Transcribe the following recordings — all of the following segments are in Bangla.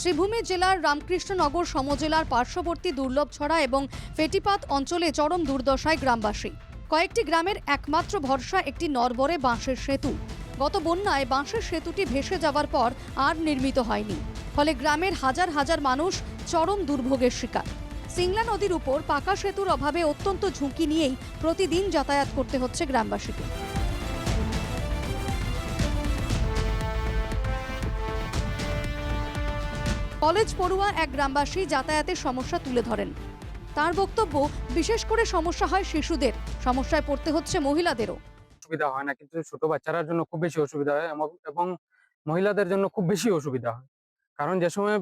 শ্রীভূমি জেলার রামকৃষ্ণনগর সমজেলার পার্শ্ববর্তী দুর্লভছড়া এবং ফেটিপাত অঞ্চলে চরম দুর্দশায় গ্রামবাসী। কয়েকটি গ্রামের একমাত্র ভরসা একটি নরবরে বাঁশের সেতু। গত বন্যায় বাঁশের সেতুটি ভেসে যাওয়ার পর আর নির্মিত হয়নি। ফলে গ্রামের হাজার হাজার মানুষ চরম দুর্ভোগের শিকার। সিংলা নদীর উপর পাকা সেতুর অভাবে অত্যন্ত ঝুঁকি নিয়েই প্রতিদিন যাতায়াত করতে হচ্ছে গ্রামবাসীকে। কলেজ পড়ুয়া এক গ্রামবাসী যাতায়াতের সমস্যা তুলে ধরেন। তার বক্তব্য, বিশেষ করে সমস্যা হয় শিশুদের, সমস্যায় পড়তে হচ্ছে মহিলাদেরও। অসুবিধা হয় না, কিন্তু ছোট বাচ্চারার জন্য খুব বেশি অসুবিধা হয় এবং মহিলাদের জন্য খুব বেশি অসুবিধা হয়। কারণ যে সময়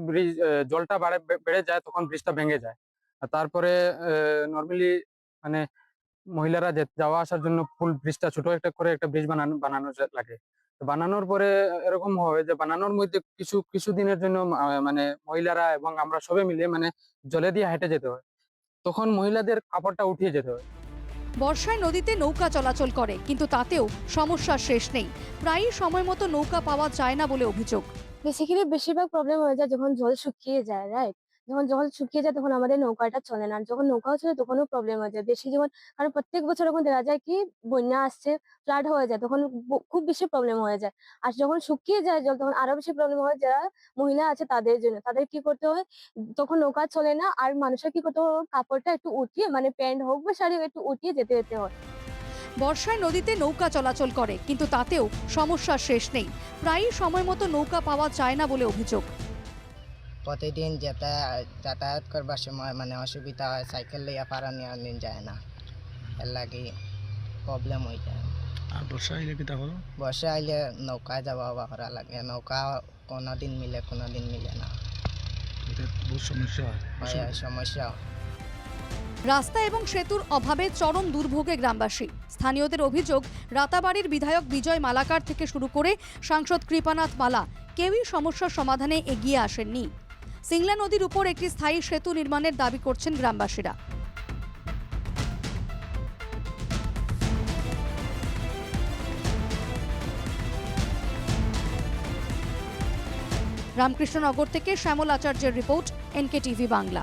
জলটা বাড়ে বেড়ে যায় তখন ব্রিজটা ভেঙে যায়। আর তারপরে নর্মালি মানে মহিলারা যাওয়া আসার জন্য ফুল ব্রিজটা ছোট একটা করে একটা ব্রিজ বানানো বানানো লাগে। বানানোর পরে এরকম হয় যে বানানোর মধ্যে কিছু কিছু দিনের জন্য মানে মহিলারা এবং আমরা সবে মিলে মানে জলে দিয়ে হেঁটে যেতে হয়। তখন মহিলাদের কাপড়টা উঠিয়ে যেতে হয়। বর্ষায় নদীতে নৌকা চলাচল করে কিন্তু তাতেও সমস্যা শেষ নেই। প্রায়ই সময় মতো নৌকা পাওয়া যায় না বলে অভিযোগ। বেসিক্যালি বেশিরভাগ প্রবলেম হয়ে যায় যখন জল শুকিয়ে যায় রাইট যখন জল শুকিয়ে যায় তখন আমাদের নৌকাটা চলে না। যখন নৌকাও চলে তখনও প্রবলেম হয়ে যায়। বেশি যখন কারণ প্রত্যেক বছর যখন দেখা যায় কি, বন্যা আসছে ফ্লাড হয়ে যায়, তখন খুব বেশি প্রবলেম হয়ে যায়। আর যখন শুকিয়ে যায় জল তখন আরও বেশি প্রবলেম হয় যারা মহিলা আছে তাদের জন্য। তাদের কি করতে হয়, তখন নৌকা চলে না, আর মানুষের কি করতে হয়, কাপড়টা একটু উঠিয়ে মানে প্যান্ট হোক বা শাড়ি একটু উঠিয়ে যেতে যেতে হয়। বর্ষায় নদীতে নৌকা চলাচল করে, কিন্তু তাতেও সমস্যার শেষ নেই। প্রায়ই সময় মতো নৌকা পাওয়া যায় না বলে অভিযোগ। প্রতিদিন যাতায়াত যাতায়াত করবার সময় মানে অসুবিধা হয় সাইকেল লইয়া পারা নিয়ে যায় না। এর লাগে প্রবলেম হয়ে যায়। আর বর্ষা আইলে কিতা করো বর্ষা আইলে নৌকা যাওয়া আওয়া করা লাগে। নৌকা কোনো দিন মিলে কোনো দিন মিলে না। এটা বহুত সমস্যা। হয় সমস্যা। রাস্তা এবং সেতুর অভাবে চরম দুর্ভোগে গ্রামবাসী। স্থানীয়দের অভিযোগ রাতাবাড়ির বিধায়ক বিজয় মালাকার থেকে শুরু করে সাংসদ কৃপানাথ মালা কেউই সমস্যার সমাধানে এগিয়ে আসেননি। সিংলা নদীর উপর একটি স্থায়ী সেতু নির্মাণের দাবি করছেন গ্রামবাসীরা। রামকৃষ্ণনগর থেকে শ্যামল আচার্যের রিপোর্ট এনকে টিভি বাংলা।